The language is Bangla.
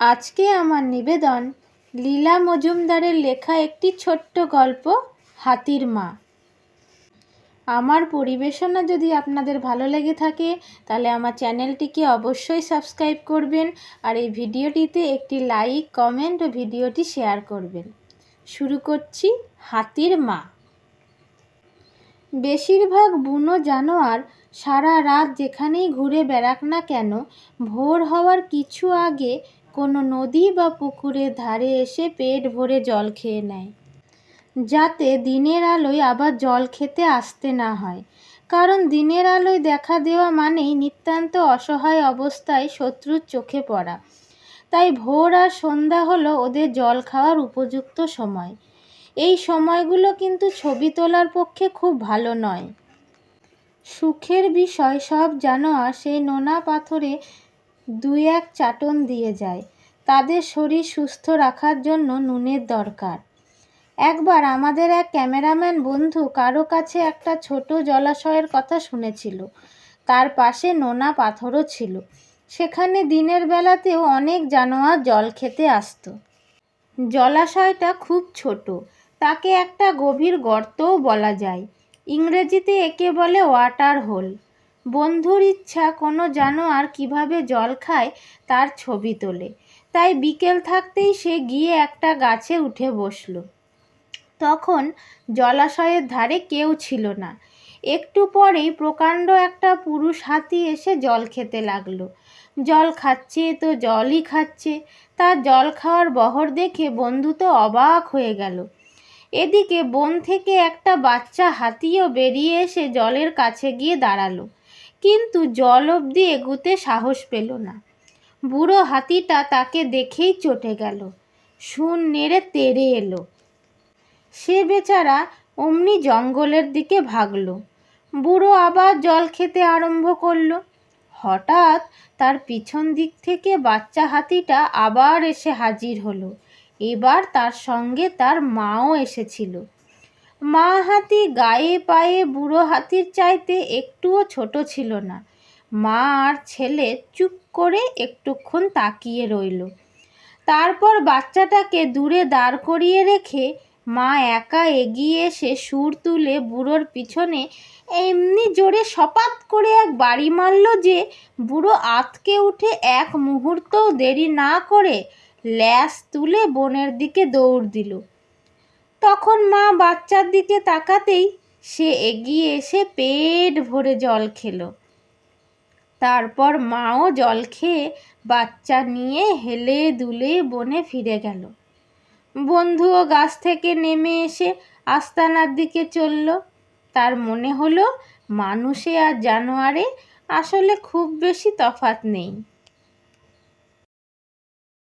আজকে আমার নিবেদন লীলা মজুমদারের লেখা একটি ছোট্ট গল্প, হাতির মা। আমার পরিবেশনা যদি আপনাদের ভালো লেগে থাকে, তাহলে আমার চ্যানেলটিকে অবশ্যই সাবস্ক্রাইব করবেন আর এই ভিডিওটিতে একটি লাইক, কমেন্ট ও ভিডিওটি শেয়ার করবেন। শুরু করছি হাতির মা। বেশিরভাগ বুনো জানোয়ার সারা রাত যেখানেই ঘুরে বেড়াক না কেন, ভোর হওয়ার কিছু আগে কোনো নদী বা পুকুরের ধারে এসে পেট ভরে জল খেয়ে নেয়। যাতে দিনের আলোয় আবার জল খেতে আসতে না হয়। কারণ দিনের আলোয় দেখা দেওয়া মানেই নিতান্ত অসহায় অবস্থায় শত্রুর চোখে পড়া। তাই ভোর আর সন্ধ্যা হলো ওদের জল খাওয়ার উপযুক্ত সময়। এই সময়গুলো কিন্তু ছবি তোলার পক্ষে খুব ভালো নয়। সুখের বিষয় সব জানোয়ার সেই নোনা পাথরে দুই এক চাটন দিয়ে যায়। তাদের শরীর সুস্থ রাখার জন্য নুনের দরকার। একবার আমাদের এক ক্যামেরাম্যান বন্ধু কারও কাছে একটা ছোট জলাশয়ের কথা শুনেছিল। তার পাশে নোনা পাথরও ছিল। সেখানে দিনের বেলাতেও অনেক জানোয়ার জল খেতে আসতো। জলাশয়টা খুব ছোট। তাকে একটা গভীর গর্তও বলা যায়। ইংরেজিতে একে বলে ওয়াটার হোল। বন্ধুর ইচ্ছা, কোনো জানোয়ার কীভাবে জল খায় তার ছবি তোলে। তাই বিকেল থাকতেই সে গিয়ে একটা গাছে উঠে বসল। তখন জলাশয়ের ধারে কেউ ছিল না। একটু পরেই প্রকাণ্ড একটা পুরুষ হাতি এসে জল খেতে লাগল। জল খাচ্ছে তো জলই খাচ্ছে। তার জল খাওয়ার বহর দেখে বন্ধু তো অবাক হয়ে গেল। এদিকে বন থেকে একটা বাচ্চা হাতিও বেরিয়ে এসে জলের কাছে গিয়ে দাঁড়াল। কিন্তু জল অবধি এগুতে সাহস পেল না। বুড়ো হাতিটা তাকে দেখেই চটে গেল। শুন নেড়ে তেড়ে এলো। সে বেচারা অমনি জঙ্গলের দিকে ভাগল। বুড়ো আবার জল খেতে আরম্ভ করল। হঠাৎ তার পিছন দিক থেকে বাচ্চা হাতিটা আবার এসে হাজির হলো। এবার তার সঙ্গে তার মাও এসেছিল। মা হাতি গায়ে পায়ে বুড়ো হাতির চাইতে একটুও ছোট ছিল না। মা আর ছেলে চুপ করে একটুক্ষণ তাকিয়ে রইল। তারপর বাচ্চাটাকে দূরে দাঁড় করিয়ে রেখে মা একা এগিয়ে এসে সুর তুলে বুড়োর পিছনে এমনি জোরে সপাত করে এক বাড়ি মারল যে বুড়ো আতকে উঠে এক মুহূর্তও দেরি না করে ল্যাস তুলে বনের দিকে দৌড় দিল। তখন মা বাচ্চার দিকে তাকাতেই সে এগিয়ে এসে পেট ভরে জল খেলো। তারপর মাও জল খেয়ে বাচ্চা নিয়ে হেলে দুলে বনে ফিরে গেল। বন্ধুও গাছ থেকে নেমে এসে আস্তানার দিকে চলল। তার মনে হলো, মানুষে আর জানোয়ারে আসলে খুব বেশি তফাত নেই।